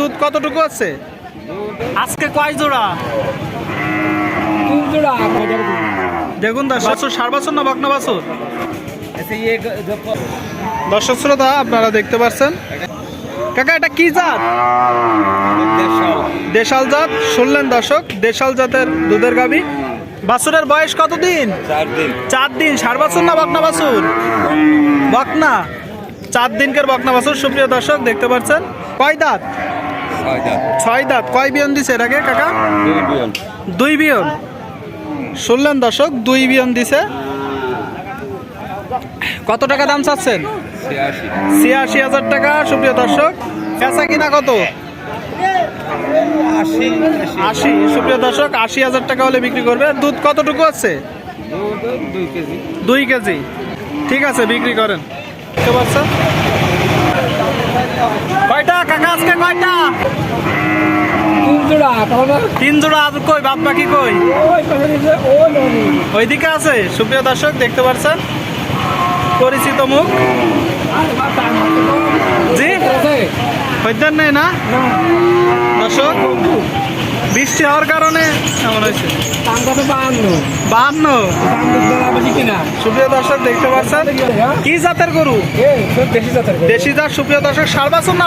দুধ কতটুকু আছে? আজকে কয় জোড়া? দেখুন দাস বাছুর। সার বাছুর না বকনা বাছুর? দর্শক শ্রোতা আপনারা দেখতে পাচ্ছেন। কাকা এটা কি জাত? দেশাল। জাত শুনলেন দর্শক দেশাল জাতের দুধের গাবি বাছুরের বয়স কতদিন? চার দিন। চার দিন সার বাছুর না বকনা বাছুর? বকনা চার দিনকের বকনা বাছুর সুপ্রিয় দর্শক দেখতে পাচ্ছেন। কয় দাঁত? ছয় দাঁত। কয় বিয়ন দিছে এর আগে কাকা? দুই বিয়ন। শুনলেন দর্শক দুই বিয়ন দিছে। কত টাকা দাম চাচ্ছেন? ছিয়াশি। হাজার টাকা সুপ্রিয় দর্শক। পেঁচা কিনা কত? আশি সুপ্রিয় দর্শক আশি হাজার টাকা হলে বিক্রি করবে। দুধ কতটুকু আছে? দুই কেজি। ঠিক আছে বিক্রি করেন। বুঝতে কয়টা কাকা আজকে কয়টা? তিন জোড়া কই বাদ বাকি কই? ওইদিকে আছে? সুপ্রিয় দর্শক দেখতে পাচ্ছেন? পরিচিত মুখ। জি? হইতেন নেই না। দর্শক বৃষ্টি হওয়ার কারণে এমন হয়েছে? বাহান্ন সুপ্রিয় দর্শক দেখতে পাচ্ছেন? কি জাতের গরু? দেশি জাত সুপ্রিয় দর্শক সার বাছুর না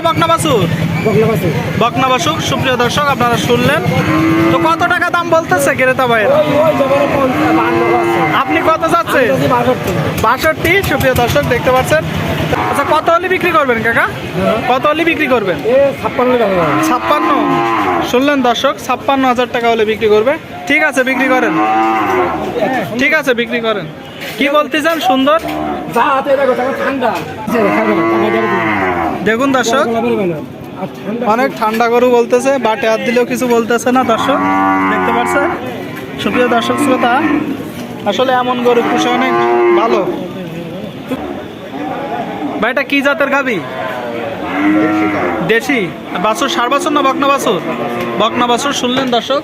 বকনা সুপ্রিয় দর্শক আপনারা শুনলেন। তো কত টাকা দাম বলতেছে ক্রেতা ভাইয়ের? আপনি কত যাচ্ছে বাষট্টি সুপ্রিয় দর্শক দেখতে পাচ্ছেন। আচ্ছা কত হলে বিক্রি করবেন কাকা? কত হলে বিক্রি করবেন? ছাপ্পান্ন শুনলেন দর্শক ছাপ্পান্ন হাজার টাকা হলে বিক্রি করবে। ঠিক আছে বিক্রি করেন। ঠিক আছে বিক্রি করেন। কি বলতে চান সুন্দর? দেখুন দর্শক। অনেক ঠান্ডা গরু বলতেছে বাটে হাত দিলেও কিছু বলতেছে না দর্শক। দেখতে পাচ্ছেন সুপ্রিয় দর্শক শ্রোতা আসলে এমন গরু পুষে অনেক ভালো। ভাই এটা কি জাতের গাবি? দেশি বাছুর সার বাছুর না বকনা বাছুর? বকনা বাছুর শুনলেন দর্শক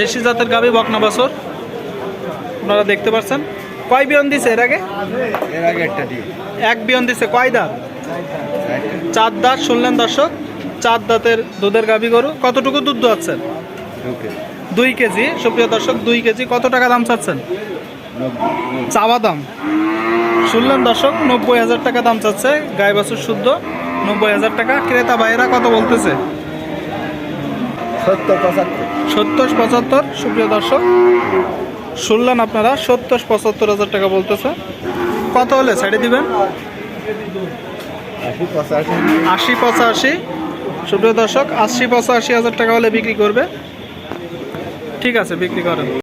দেশি জাতের গাবি বকনা বাছুর। আপনারা দেখতে পাচ্ছেন কয় বিয়ন দিছে এর আগে? এর আগে একটা দিই এক বিয়ন দিছে কয় দাঁত? চার দাঁত শুনলেন দর্শক। চার দাঁতের দুধের গাভী গরু। কতটুকু দুধ দোয়াচ্ছেন? ওকে দুই কেজি। সুপ্রিয় দর্শক দুই কেজি। কত টাকা দাম চাচ্ছেন? চাওয়া দাম। শুনলেন দর্শক নব্বই হাজার টাকা দাম চাচ্ছে গায়ে বাছুর শুদ্ধ। নব্বই হাজার টাকা। ক্রেতা ভাইয়েরা কত বলতেছে? সত্তর পঁচাত্তর। সুপ্রিয় দর্শক শুনলেন আপনারা সত্তর পঁচাত্তর হাজার টাকা বলতেছে। কত হলে? ছেড়ে দিবেন? আশি পঁচাশি। সুপ্রিয় দর্শক আশি পঁচাশি হাজার টাকা হলে বিক্রি করবে। ঠিক আছে বিক্রি করেন।